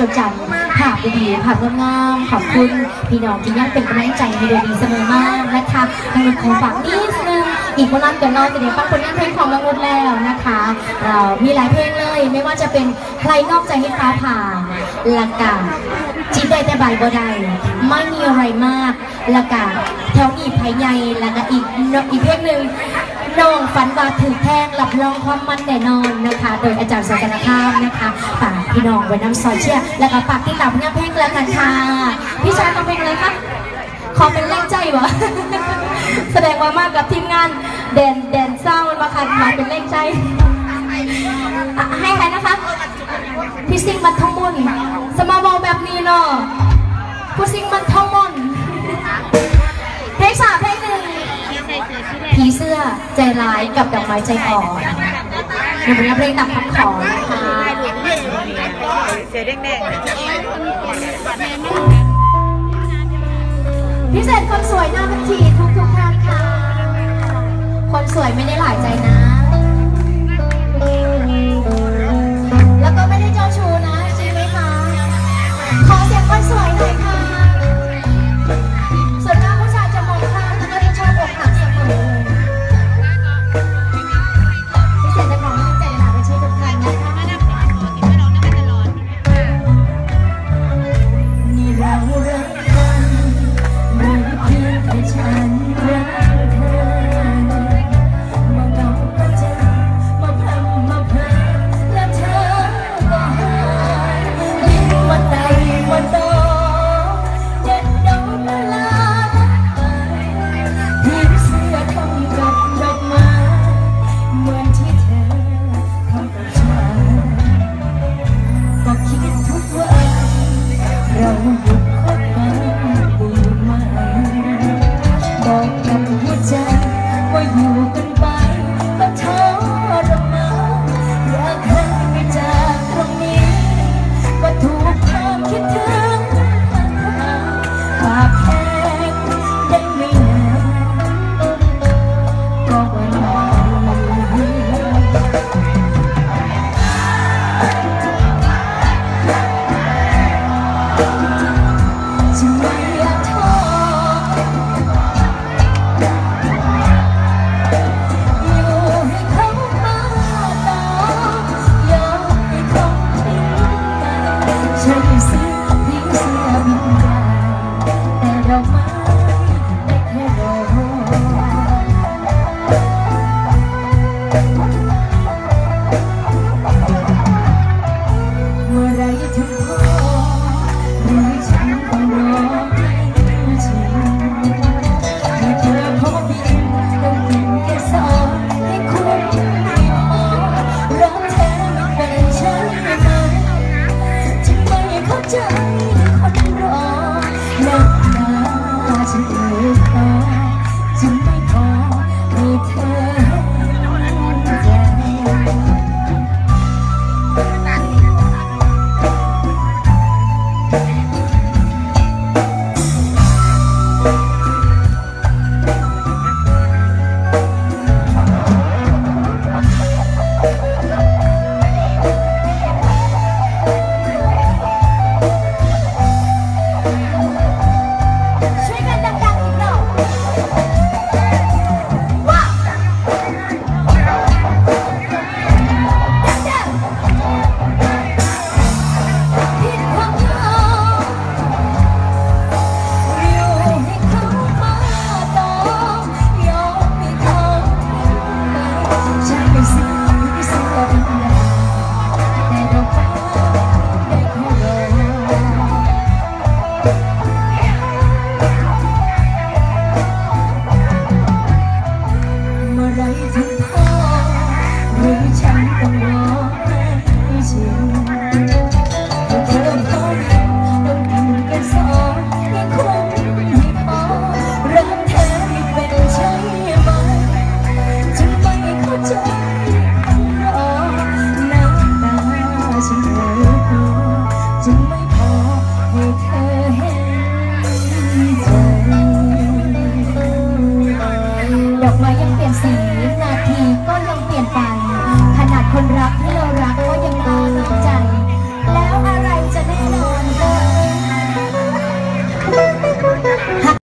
จดจำภาพดีๆภาพงามๆขอบคุณพี่น้องที่ยังเป็นกำลังใจให้โดยดีเสมอมากนะคะทางขอฝากนิดนึงอีกวันนั้นกันนอนจะเดี๋ยวฟังผลงานเพลงของละมุดแล้วนะคะ เรามีหลายเพลงเลย ไม่ว่าจะเป็นใครนอกใจให้ฟ้าผ่าละกาจิตได้แต่ใบบ่ได้ไม่มีอะไรมากละกาแถวอีภายในแล้วก็อีกอีกเพลงหนึ่ง น้องฝันว่าถือแพงหลับรองความมันแน่นอนนะคะ โดยอาจารย์สุกนข้ามนะคะฝากพี่น้องไว้น้ำซอยเชียแล้วก็ฝากที่ตามผลงานเพลงแล้วกันค่ะพี่ชายต้องเพลงอะไรคะขอเป็นแรงใจวะแสดงว่ามากกับทีมงานแดนแดนเศร้ามาค่ะมาเป็นแรงใจให้ใครนะคะพี่ซิงมันทองมุนสมาบอลแบบนี้เนาะผู้ซิงมันทองมุนเพลงสามเพลง ผีเสื้อใจร้ายกับดอกไม้ใจอ่อนหนูเป็นเพลงตามคำขอนะคะเสียแดงๆพิเศษคนสวยหน้าบัญชีทุกทุกๆท่านค่ะ คนสวยไม่ได้หลายใจนะ